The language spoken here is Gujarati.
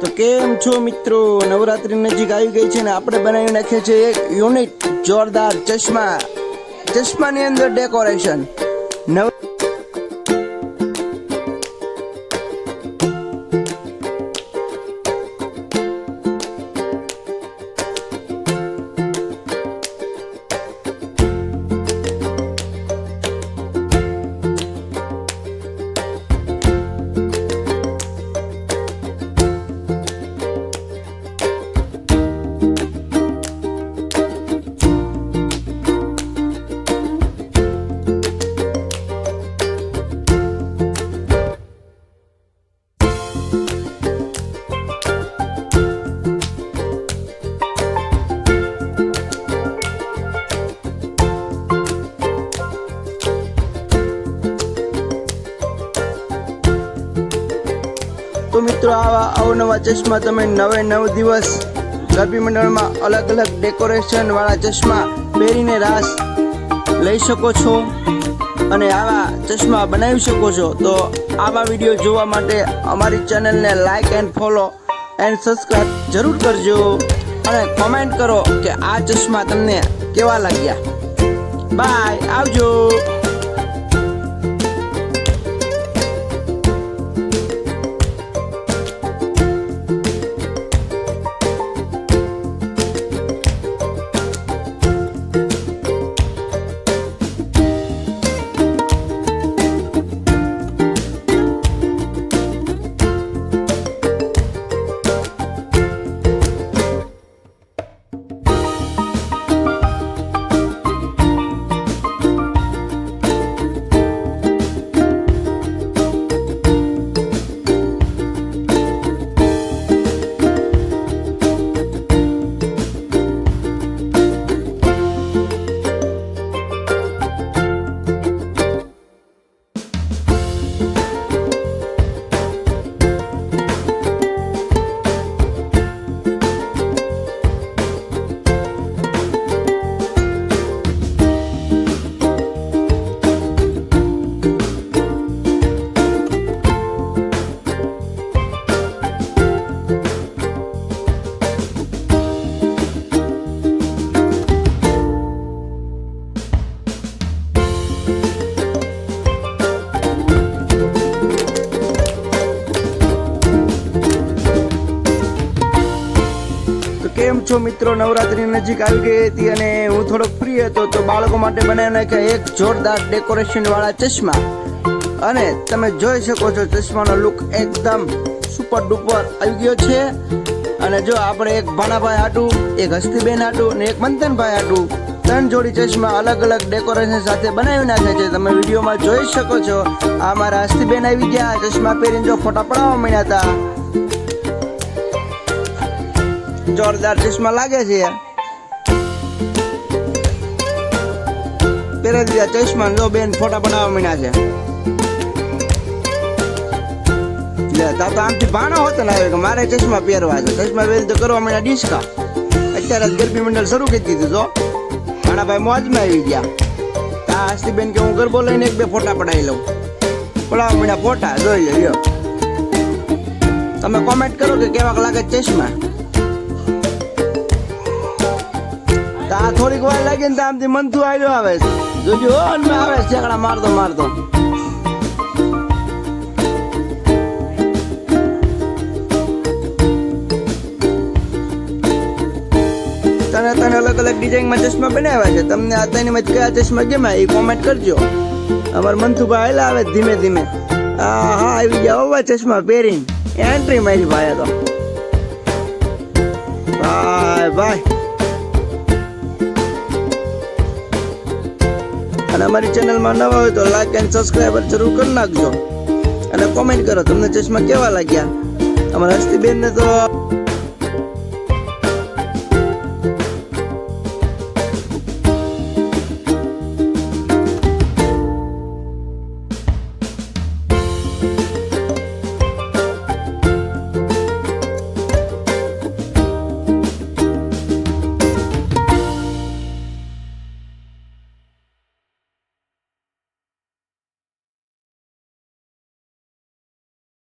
તો કેમ છો મિત્રો? નવરાત્રી નજીક આવી ગઈ છે ને આપણે બનાવી નાખીએ છીએ એક યુનિટ જોરદાર ચશ્મા. ચશ્માની અંદર ડેકોરેશન નવ તો મિત્રો, આવા અવનવા ચશ્મા તમે નવે નવ દિવસ ગરબી મંડળમાં અલગ અલગ ડેકોરેશન વાળા ચશ્મા પહેરીને રાસ લઈ શકો છો અને આવા ચશ્મા બનાવી શકો છો. તો આવા વીડિયો જોવા માટે અમારી ચેનલને like and follow and subscribe જરૂર કરજો અને કોમેન્ટ કરો કે આ ચશ્મા તમને કેવા લાગ્યા. બાય આવજો. તો કેમ છો મિત્રો? નવરાત્રી નજીક આવી ગઈ હતી અને હું થોડોક ફ્રી હતો તો બાળકો માટે બનાવી નાખ્યા એક જોરદાર ડેકોરેશન વાળા ચશ્મા. અને તમે જોઈ શકો છો ચશ્માનો લુક એકદમ સુપર ડુપર આવી ગયો છે. અને જો આપણે એક ભાણાભાઈ આટું એક હસ્તીબેન આટું અને એક મંથનભાઈ આટું ત્રણ જોડી ચશ્મા અલગ અલગ ડેકોરેશન સાથે બનાવી નાખ્યા છે. તમે વિડીયોમાં જોઈ શકો છો, આ મારા હસ્તીબેન આવી ગયા. ચશ્મા પહેરીને જો ફોટા પડાવવા મળ્યા હતા જોરદાર ચશ્મા લાગે છે પહેરા દીધા ચશ્મા જો બેન ફોટા બનાવવા માંડ્યા છે. તા તો ભાણો હોતો ને કે મારે ચશ્મા પહેરવા છે. ચશ્મા પહેરી તો કરવા માંડ્યા ડિસ્કા. અત્યારે ગરબી મંડળ શરૂ કરી દીધું તો ભાણાભાઈ મોજમાં આવી ગયા. તા આસ્તી બેન કે હું ગરબો લઈને એક બે ફોટા પડાવી લઉં. પડાવવા માંડ્યા ફોટા, જોઈ લે તમે કોમેન્ટ કરો કે કેવાક લાગે ચશ્મા? થોડીક વાર લાગે ને આમ આમથી મંથુ આવ્યો આવે છે. જોજો આવે છે ચેકડા મારતો મારતો. તને તને અલગ અલગ ડિઝાઇનમાં ચશ્મા બનાવ્યા છે. તમને ત્રણમાં કયા ચશ્મા ગમે એ કોમેન્ટ કરજો. અમાર મનથુભાઈ આવેલા આવે ધીમે ધીમે. હા હા, આવી ગયા હોવા ચશ્મા પહેરીને. એન્ટ્રી મારી ભાઈ તો. ભાઈ ભાઈ. અને અમારી ચેનલમાં નવા હોય તો લાઈક એન્ડ સબસ્ક્રાઈબર જરૂર કરી નાખજો. અને કોમેન્ટ કરો, તમને ચશ્મા કેવા લાગ્યા? અમારા હસ્તીબેનને તો